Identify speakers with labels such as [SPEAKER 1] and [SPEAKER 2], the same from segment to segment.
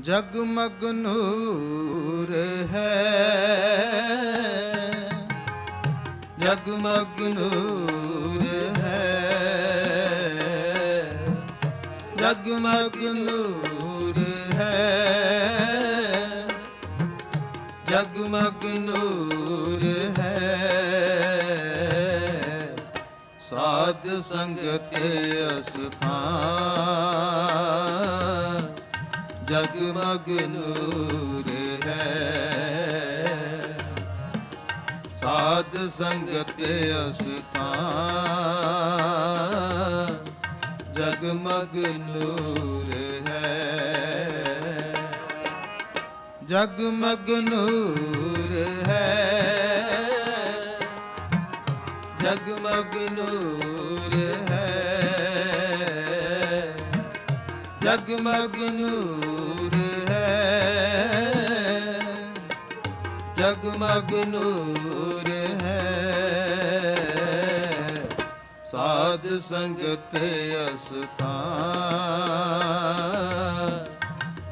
[SPEAKER 1] ਜਗਮਗ ਨੂਰ ਹੈ। ਜਗਮਗ ਨੂਰ ਹੈ। ਜਗਮਗ ਨੂਰ ਹੈ। ਜਗਮਗ ਨੂਰ ਹੈ। ਸਾਧ ਸੰਗਤ ਅਸਥਾਨ ਜਗਮਗ ਨੂਰ ਹੈ। ਸਾਧ ਸੰਗਤ ਅਸਥਾਨ ਜਗਮਗ ਨੂਰ ਹੈ। ਜਗਮਗ ਨੂਰ ਹੈ। ਜਗਮਗ ਨੂਰ ਹੈ। ਜਗਮਗ ਨੂਰ ਜਗਮਗ ਨੂਰ ਹੈ। ਸਾਧ ਸੰਗਤ ਅਸਥਾਨ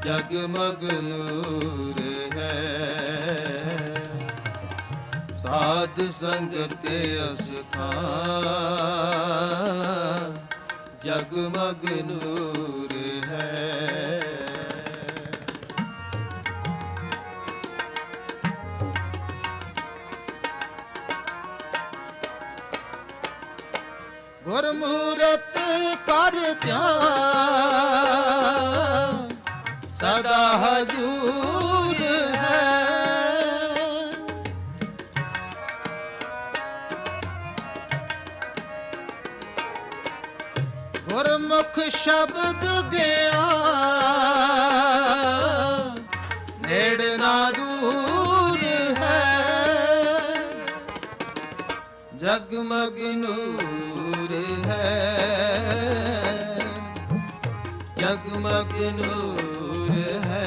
[SPEAKER 1] ਜਗਮਗ ਨੂਰ ਹੈ। ਸਾਧ ਸੰਗਤ ਅਸਥਾਨ ਜਗਮਗ ਨੂਰ ਹੈ। ਮੂਰਤ ਕਰ ਧਿਆਨ। ਸਦਾ ਹਜੂਰ ਹੈ। ਗੁਰਮੁਖ ਸ਼ਬਦ ਗਿਆ ਨੇੜ ਨਾ ਦੂਰ ਹੈ। ਜਗਮਗ ਨੂਰ ਹੈ। ਜਗਮਗ ਨੂਰ ਹੈ।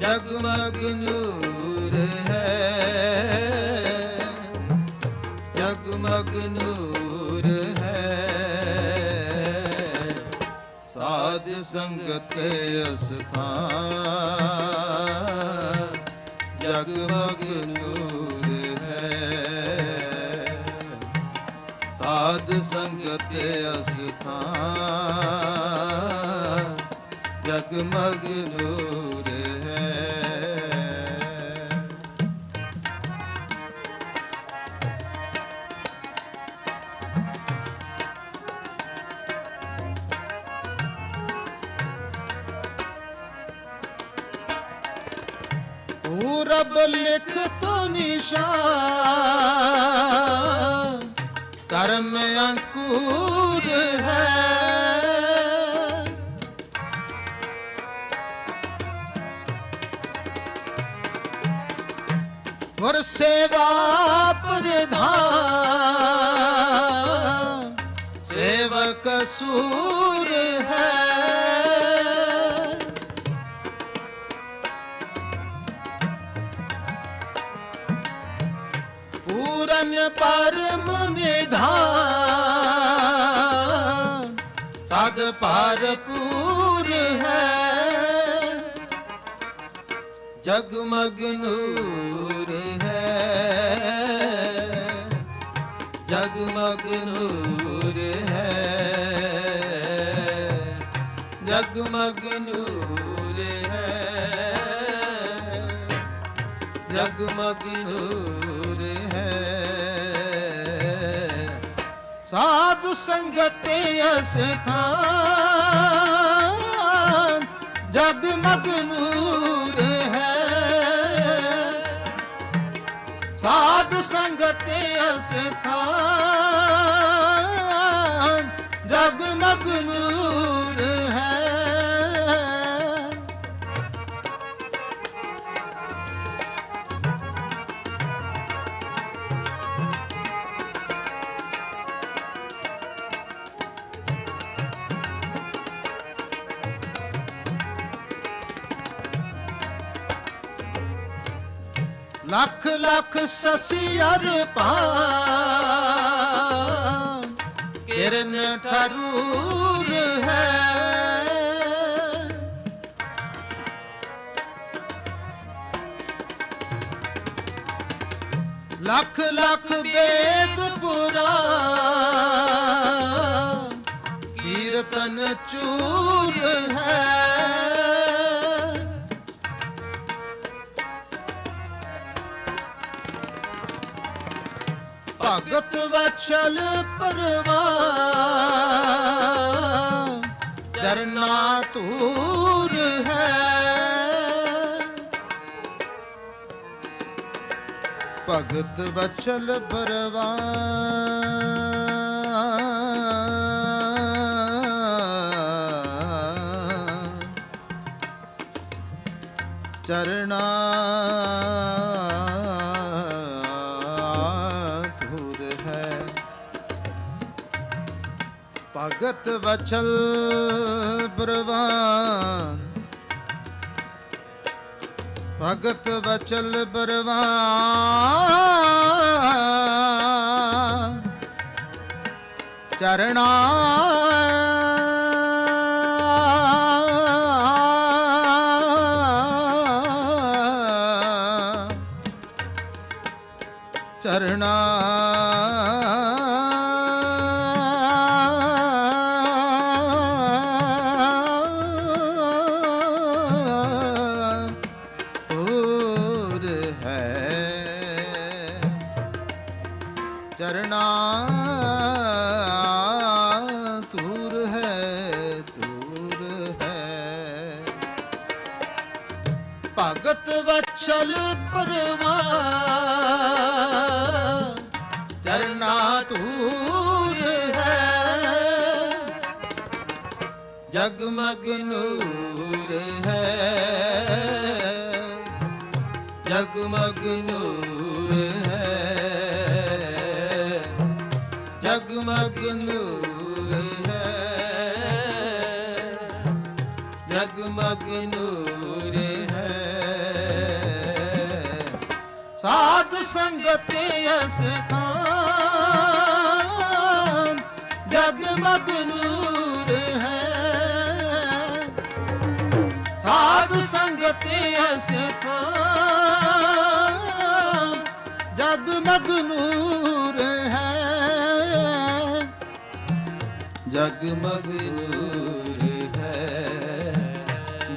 [SPEAKER 1] ਜਗਮਗ ਨੂਰ ਹੈ। ਜਗਮਗ ਨੂਰ ਹੈ। ਸਾਧ ਸੰਗਤ ਅਸਥਾਨ। ਜਗਮਗ ਨੂਰ ਸਾਧ ਸੰਗਤ ਅਸਥਾਨ ਜਗਮਗ ਨੂਰ ਹੈ। ਪੂਰਬ ਲਿਖ ਤੋ ਨਿਸ਼ਾਨ ਕਰਮ ਅੰਕੁਰ ਹੈ। ਗੁਰ ਸੇਵਾ ਪ੍ਰਧਾਨ ਸੇਵਕ ਸੂਰ ਹੈ। ਪੂਰਨ ਪਰਮ ਨਿਧਾਨ ਸਦ ਭਰਪੂਰ ਹੈ। ਜਗਮਗ ਨੂਰ ਹੈ। ਜਗਮਗ ਨੂਰ ਹੈ। ਜਗਮਗ ਨੂਰ ਹੈ। ਜਗਮਗ ਨੂਰ ਸਾਧ ਸੰਗਤ ਅਸਥਾਨ ਜਗ ਮਗਨੂਰ ਹੈ। ਸਾਧ ਸੰਗਤ ਅਸਥਾਨ ਜਗਮਗ ਨੂਰ ਲੱਖ ਲੱਖ ਸਸੀ ਅਰਪਾਂ ਕਿਰਨ ਠਰੂਰ ਹੈ। ਲੱਖ ਲੱਖ ਬੇਦ ਪੁਰਾ ਕੀਰਤਨ ਚੂ ਭਗਤ ਵਛਲ ਚਰਨਾ ਧੂਰ ਹੈ। ਭਗਤ ਬਚਲ ਪਰਵਾ ਚਰਨਾ ਭਗਤ ਵਚਲ ਬਰਵਾਨ। ਭਗਤ ਵਚਲ ਬਰਵਾਨ। ਚਰਣਾ ਚਰਣਾ ਹੈ ਤੂਰ ਹੈ। ਭਗਤ ਵਛਲ ਪਰਵਾਨ ਚਰਨਾ ਤੂਰ ਹੈ। ਜਗਮਗ ਨੂਰ ਹੈ। ਜਗਮਗ ਨੂਰ ਹੈ। ਜਗਮਗ ਨੂਰ ਹੈ। ਜਗਮਗ ਨੂਰ ਹੈ। ਸਾਧ ਸੰਗਤ ਅਸਥਾਨ ਜਗਮਗ ਨੂਰ ਹੈ। ਸਾਧ ਸੰਗਤ ਅਸਥਾਨ ਜਗਮਗ ਨੂਰ ਜਗ ਮਗਨੂਰ ਹੈ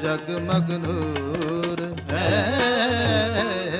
[SPEAKER 1] ਜਗ ਮਗਨੂਰ ਹੈ।